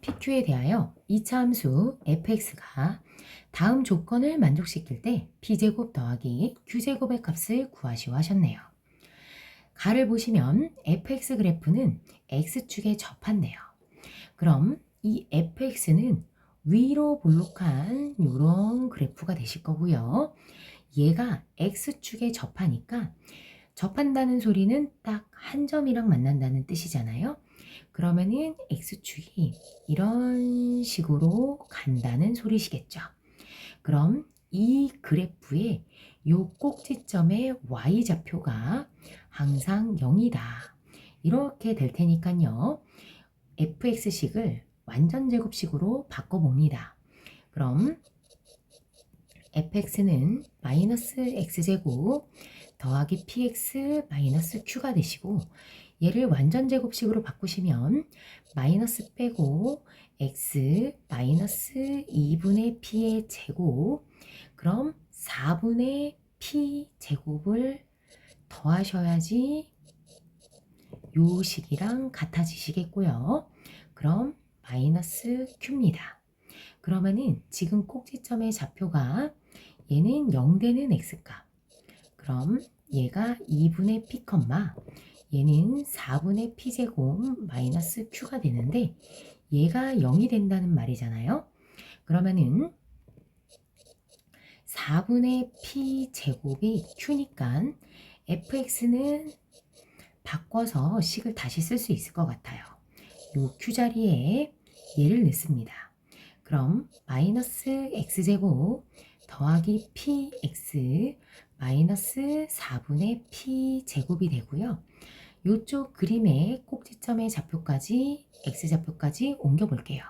PQ에 대하여 2차 함수 fx가 다음 조건을 만족시킬 때 p제곱 더하기 q제곱의 값을 구하시오 하셨네요. 가를 보시면 fx 그래프는 x축에 접한대요. 그럼 이 fx는 위로 볼록한 이런 그래프가 되실 거고요. 얘가 x축에 접하니까 접한다는 소리는 딱 한 점이랑 만난다는 뜻이잖아요. 그러면은 x축이 이런 식으로 간다는 소리시겠죠. 그럼 이 그래프의 요 꼭지점의 y좌표가 항상 0이다. 이렇게 될 테니까요. fx식을 완전 제곱식으로 바꿔봅니다. 그럼 fx는 마이너스 x제곱 더하기 px 마이너스 q가 되시고 얘를 완전 제곱식으로 바꾸시면 마이너스 빼고 x 마이너스 2분의 p의 제곱 그럼 4분의 p 제곱을 더하셔야지 요 식이랑 같아지시겠고요. 그럼 마이너스 q입니다. 그러면은 지금 꼭지점의 좌표가 얘는 0되는 x값. 그럼 얘가 2분의 p, 얘는 4분의 p제곱 마이너스 q가 되는데 얘가 0이 된다는 말이잖아요. 그러면은 4분의 p제곱이 q니까 fx는 바꿔서 식을 다시 쓸 수 있을 것 같아요. 요 q 자리에 얘를 넣습니다. 그럼 마이너스 x제곱 더하기 px 마이너스 4분의 p제곱이 되고요. 이쪽 그림의 꼭지점의 좌표까지 x좌표까지 옮겨 볼게요.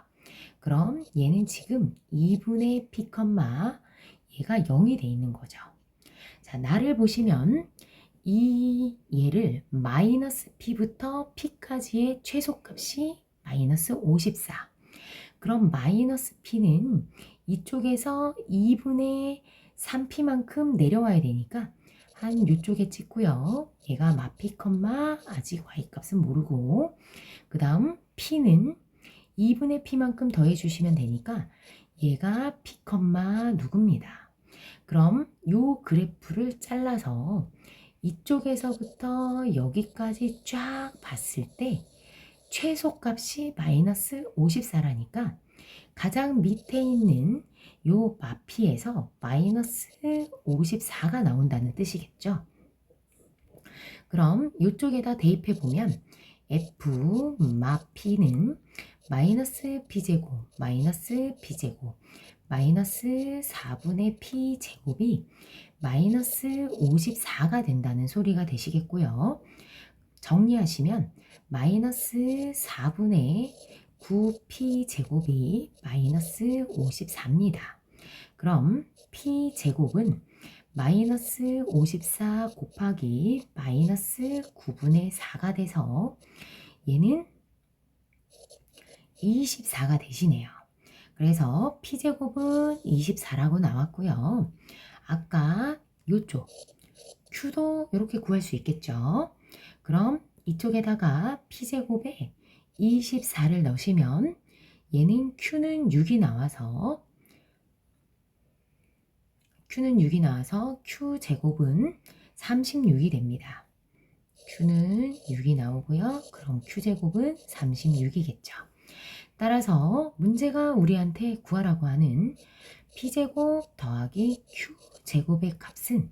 그럼 얘는 지금 2분의 p, 얘가 0이 돼 있는 거죠. 자, 나를 보시면 이 얘를 마이너스 p부터 p까지의 최소값이 마이너스 54. 그럼 마이너스 p는 이쪽에서 2분의 3p만큼 내려와야 되니까 한 이쪽에 찍고요. 얘가 마피 컴마 아직 y값은 모르고 그 다음 p는 2분의 p만큼 더해주시면 되니까 얘가 p 컴마 누구입니다. 그럼 요 그래프를 잘라서 이쪽에서부터 여기까지 쫙 봤을 때 최소값이 마이너스 54라니까 가장 밑에 있는 요 마피에서 마이너스 54가 나온다는 뜻이겠죠. 그럼 이쪽에다 대입해 보면 f 마피는 마이너스 b제곱 마이너스 b제곱 마이너스 4분의 p제곱이 마이너스 54가 된다는 소리가 되시겠고요. 정리하시면 마이너스 4분의 9p제곱이 마이너스 54입니다. 그럼 p제곱은 마이너스 54 곱하기 마이너스 9분의 4가 돼서 얘는 24가 되시네요. 그래서 p제곱은 24라고 나왔고요. 아까 이쪽 q도 이렇게 구할 수 있겠죠. 그럼 이쪽에다가 p제곱에 24를 넣으시면 얘는 q는 6이 나와서 q는 6이 나와서 q제곱은 36이 됩니다. q는 6이 나오고요. 그럼 q제곱은 36이겠죠. 따라서 문제가 우리한테 구하라고 하는 p제곱 더하기 q제곱의 값은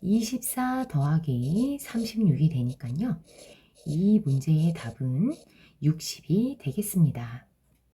24 더하기 36이 되니까요. 이 문제의 답은 60이 되겠습니다.